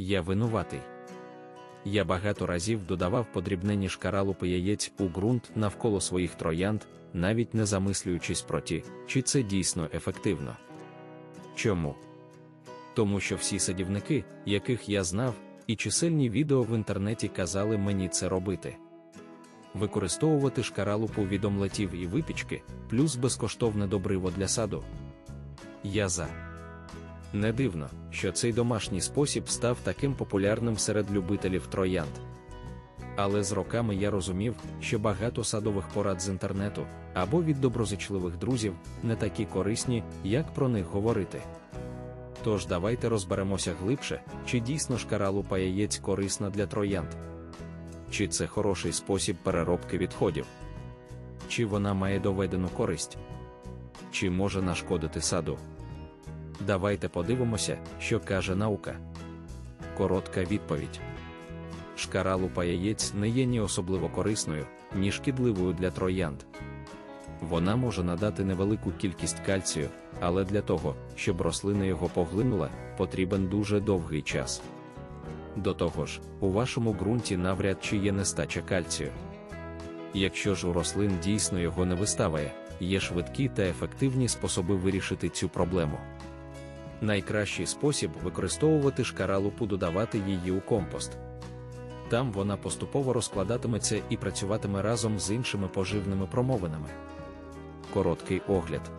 я винуватий. Я багато разів додавав подрібнені шкаралупи яєць у ґрунт навколо своїх троянд, навіть не замислюючись про ті, чи це дійсно ефективно. Чому? Тому що всі садівники, яких я знав, і чисельні відео в інтернеті казали мені це робити. Використовувати шкаралупу від омлетів і випічки, плюс безкоштовне добриво для саду. Я за. Не дивно, що цей домашній спосіб став таким популярним серед любителів троянд. Але з роками я розумів, що багато садових порад з інтернету або від доброзичливих друзів не такі корисні, як про них говорити. Тож давайте розберемося глибше, чи дійсно шкаралупа яєць корисна для троянд. Чи це хороший спосіб переробки відходів? Чи вона має доведену користь? Чи може нашкодити саду? Давайте подивимося, що каже наука. Коротка відповідь. Шкаралупа яєць не є ні особливо корисною, ні шкідливою для троянд. Вона може надати невелику кількість кальцію, але для того, щоб рослина його поглинула, потрібен дуже довгий час. До того ж, у вашому ґрунті навряд чи є нестача кальцію. Якщо ж у рослин дійсно його не виставає, є швидкі та ефективні способи вирішити цю проблему. Найкращий спосіб використовувати шкаралупу додавати її у компост. Там вона поступово розкладатиметься і працюватиме разом з іншими поживними промовинами. Короткий огляд.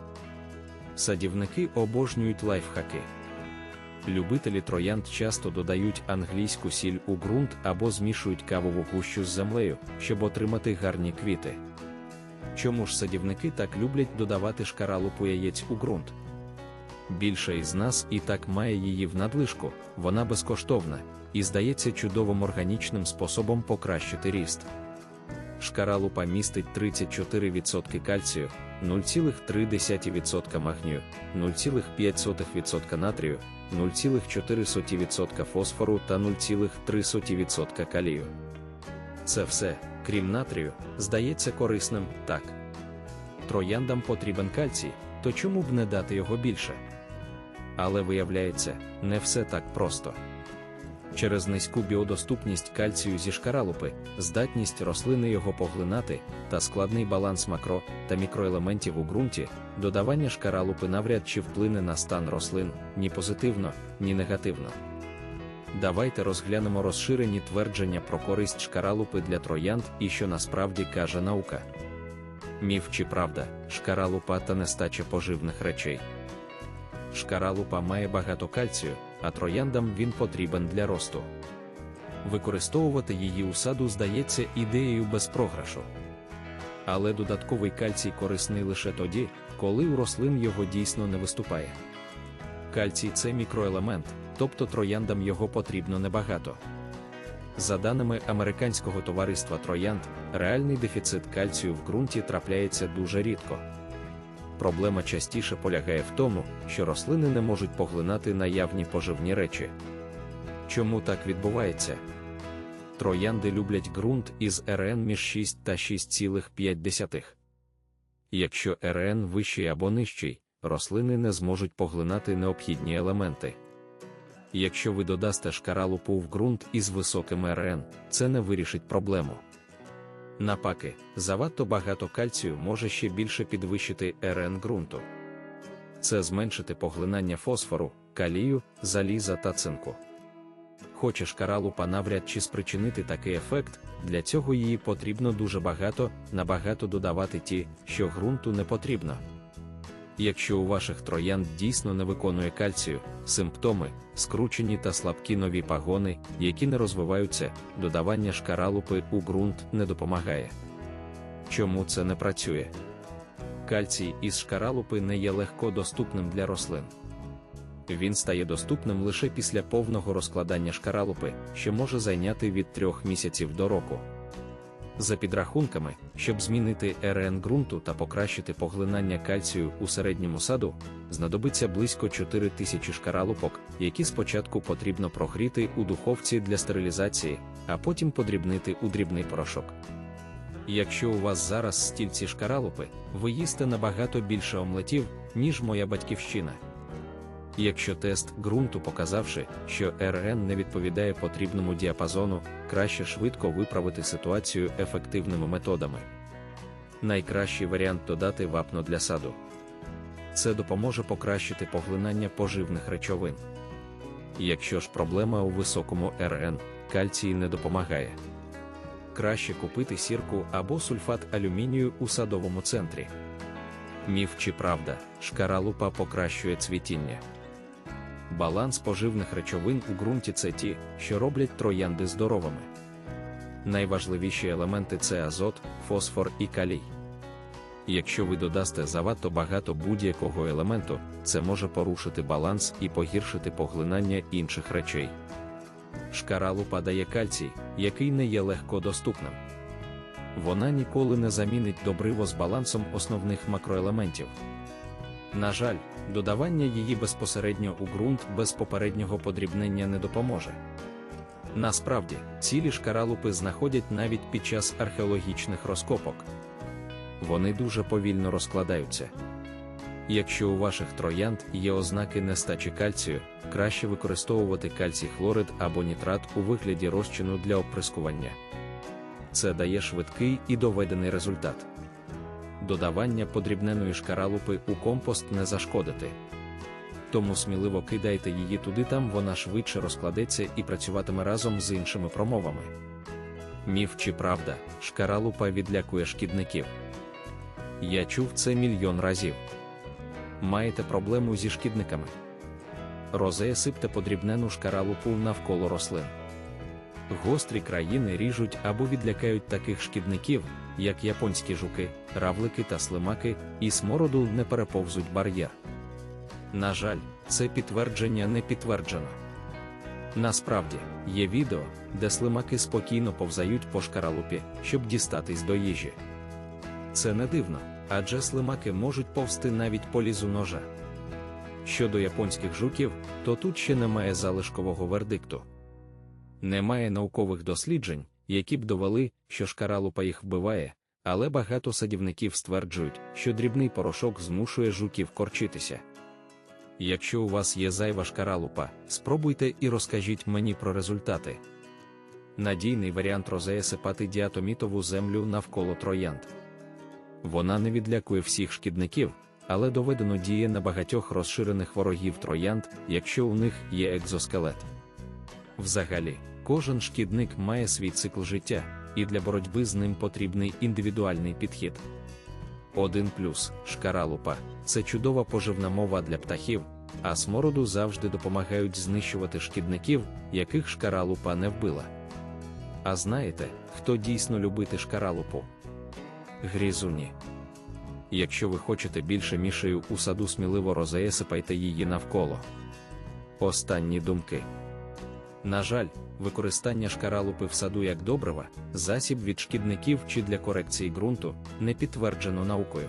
Садівники обожнюють лайфхаки. Любителі троянд часто додають англійську сіль у ґрунт або змішують кавову гущу з землею, щоб отримати гарні квіти. Чому ж садівники так люблять додавати шкаралупу яєць у ґрунт? Більша із нас і так має її в надлишку, вона безкоштовна і здається чудовим органічним способом покращити ріст. Шкаралупа містить 34% кальцію, 0,3% магнію, 0,5% натрію, 0,4% фосфору та 0,3% калію. Це все, крім натрію, здається корисним, так. Трояндам потрібен кальцій, то чому б не дати його більше? Але виявляється, не все так просто. Через низьку біодоступність кальцію зі шкаралупи, здатність рослини його поглинати та складний баланс макро та мікроелементів у ґрунті, додавання шкаралупи навряд чи вплине на стан рослин ні позитивно, ні негативно. Давайте розглянемо розширені твердження про користь шкаралупи для троянд і що насправді каже наука. Міф чи правда, шкаралупа та нестача поживних речей. Шкаралупа має багато кальцію, а трояндам він потрібен для росту. Використовувати її у саду здається ідеєю без програшу. Але додатковий кальцій корисний лише тоді, коли у рослин його дійсно не виступає. Кальцій це мікроелемент, тобто трояндам його потрібно небагато. За даними Американського товариства троянд, реальний дефіцит кальцію в ґрунті трапляється дуже рідко. Проблема частіше полягає в тому, що рослини не можуть поглинати наявні поживні речі. Чому так відбувається? Троянди люблять ґрунт із РН між 6 та 6,5. Якщо РН вищий або нижчий, рослини не зможуть поглинати необхідні елементи. Якщо ви додасте шкаралупу в ґрунт із високим РН, це не вирішить проблему. Напаки, завадто багато кальцію може ще більше підвищити РН ґрунту. Це зменшити поглинання фосфору, калію, заліза та цинку. Хочеш каралупа навряд чи спричинити такий ефект, для цього її потрібно дуже багато, набагато додавати ті, що ґрунту не потрібно. Якщо у ваших троянд дійсно не виконує кальцію, симптоми, скручені та слабкі нові пагони, які не розвиваються, додавання шкаралупи у ґрунт не допомагає. Чому це не працює? Кальцій із шкаралупи не є легко доступним для рослин. Він стає доступним лише після повного розкладання шкаралупи, що може зайняти від трьох місяців до року. За підрахунками, щоб змінити РН ґрунту та покращити поглинання кальцію у середньому саду, знадобиться близько 4 тисячі шкаралупок, які спочатку потрібно прогріти у духовці для стерилізації, а потім подрібнити у дрібний порошок. Якщо у вас зараз стільці шкаралупи, ви їсте набагато більше омлетів, ніж моя батьківщина. Якщо тест ґрунту показавши, що РН не відповідає потрібному діапазону, краще швидко виправити ситуацію ефективними методами. Найкращий варіант додати вапно для саду. Це допоможе покращити поглинання поживних речовин. Якщо ж проблема у високому РН, кальцій не допомагає. Краще купити сірку або сульфат алюмінію у садовому центрі. Міф чи правда, шкаралупа покращує цвітіння. Баланс поживних речовин у ґрунті це ті, що роблять троянди здоровими. Найважливіші елементи це азот, фосфор і калій. Якщо ви додасте завадто багато будь-якого елементу, це може порушити баланс і погіршити поглинання інших речей. Шкаралупа дає кальцій, який не є легко доступним. Вона ніколи не замінить добриво з балансом основних макроелементів. На жаль, додавання її безпосередньо у ґрунт без попереднього подрібнення не допоможе. Насправді, цілі шкаралупи знаходять навіть під час археологічних розкопок. Вони дуже повільно розкладаються. Якщо у ваших троянд є ознаки нестачі кальцію, краще використовувати кальцій хлорид або нітрат у вигляді розчину для оприскування. Це дає швидкий і доведений результат. Додавання подрібненої шкаралупи у компост не зашкодити. Тому сміливо кидайте її туди, там вона швидше розкладеться і працюватиме разом з іншими промовами. Міф чи правда, шкаралупа відлякує шкідників. Я чув це мільйон разів. Маєте проблему зі шкідниками. Розея сипте подрібнену шкаралупу навколо рослин. Гострі країни ріжуть або відлякають таких шкідників, як японські жуки, равлики та слимаки, і смороду не переповзуть бар'єр. На жаль, це підтвердження не підтверджено. Насправді, є відео, де слимаки спокійно повзають по шкаралупі, щоб дістатись до їжі. Це не дивно, адже слимаки можуть повсти навіть по лізу ножа. Щодо японських жуків, то тут ще немає залишкового вердикту. Немає наукових досліджень, які б довели, що шкаралупа їх вбиває, але багато садівників стверджують, що дрібний порошок змушує жуків корчитися. Якщо у вас є зайва шкаралупа, спробуйте і розкажіть мені про результати. Надійний варіант розея сипати діатомітову землю навколо троянд. Вона не відлякує всіх шкідників, але доведено діє на багатьох розширених ворогів троянд, якщо у них є екзоскелет. Взагалі, кожен шкідник має свій цикл життя, і для боротьби з ним потрібний індивідуальний підхід. Один плюс шкаралупа це чудова поживна мова для птахів, а смороду завжди допомагають знищувати шкідників, яких шкаралупа не вбила. А знаєте, хто дійсно любити шкаралупу? Грізуні. Якщо ви хочете більше мішею у саду, сміливо розеясипайте її навколо. Останні думки. На жаль, використання шкаралупи в саду як добрива, засіб від шкідників чи для корекції ґрунту не підтверджено наукою.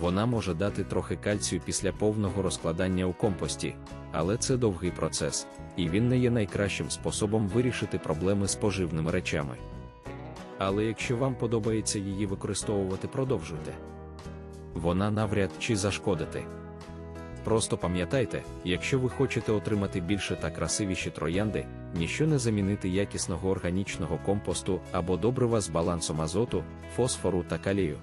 Вона може дати трохи кальцію після повного розкладання у компості, але це довгий процес, і він не є найкращим способом вирішити проблеми з поживними речами. Але якщо вам подобається її використовувати, продовжуйте. Вона навряд чи зашкодити. Просто пам'ятайте, якщо ви хочете отримати більше та красивіші троянди, ніщо не замінити якісного органічного компосту або добрива з балансом азоту, фосфору та калію.